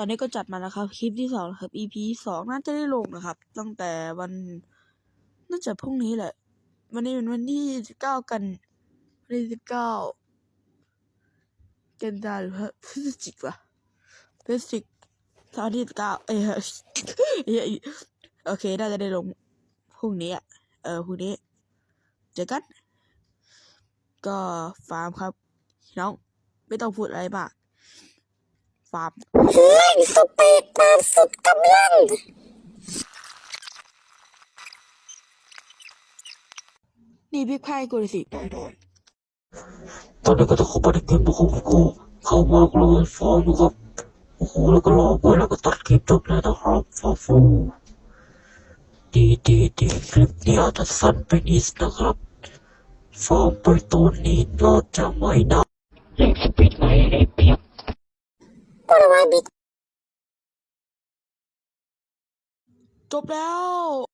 อนนี้ก็จัดมาแล้วครับ คลิปที่สองครับ EP สองน่าจะได้ลงนะครับ ตั้งแต่วันน่าจะพรุ่งนี้แหละ วันนี้เป็นวันที่สิบเก้ากันวันที่สิบเก้ากันยาหรือพฤศจิกวะพฤศจิกตอนที่สิบเก้าเอ้ยเอ้ยโอเคน่าจะได้ลงพรุ่งนี้อะเออพรุ่งนี้เจอกัน ก็ฟาร์มครับน้อง ไม่ต้องพูดอะไรมาก ฟาร์มเล่นสปีดตามสุดกำลังนี่พี่ไพ่กูเลยสิ ตอนนี้ก็จะเข้าไปในเกมของกูเข้ามากเลยฟอร์อยู่ครับโอ้โหแล้วก็รอเพื่อแล้วก็ตัดคลิปจบแล้วนะครับฟอฟูดีดีดีคลิปนี้อาจจะสั้นไปนิดนะครับฟอร์มไปตัวนี้เราจะไม่นับเล่นสปีดไลท์ได้เปรียบ บริวารบิด จบแล้ว